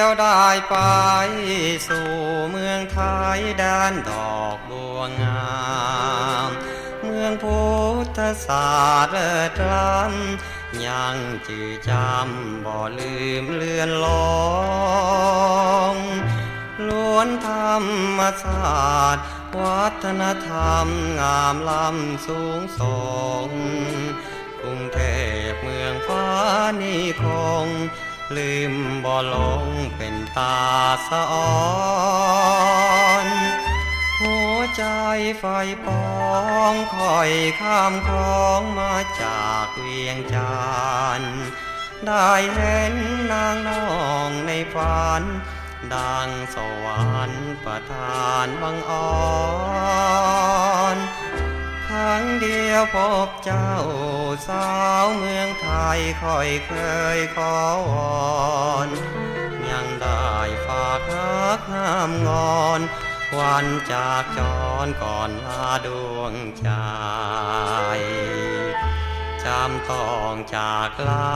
ยวได้ไป สู่เมืองไทยด้านดอกบัวงาม เมืองพุทธศาสตร์เลิศล้ำยังจือจำบ่ลืมเลือนลองล้วนธรรมศาสตร์ วัฒนธรรมงามล้ำสูงส่ง ลืมบ่ลงเป็นตาสะอ่อนหัวใจไฟปองคอยข้ามคลองมาจากเวียงจันได้เห็นนางน้องในฝันดังสวรรค์ประทานบังอ่อน เดียวพบเจ้าสาวเมืองไทยคอยเคยขอวอนยังได้ฝากรักงามงอน วันจากจรก่อนลาดวงใจจำต้องจากลา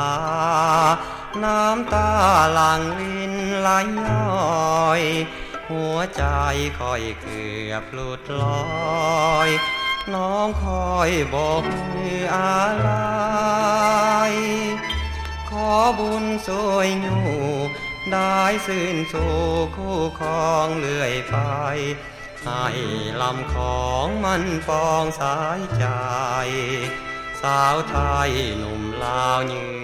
น้ำตาหลั่งลินไหลย้อย หัวใจคอยเกือบหลุดลอย น้องคอยบอกมืออะไร ขอบุญสวยอยู่ได้สื่นสู่คู่ครองเลื่อยไป ให้ลำของมันฟองสายใจ สาวไทยหนุ่มลาวยืน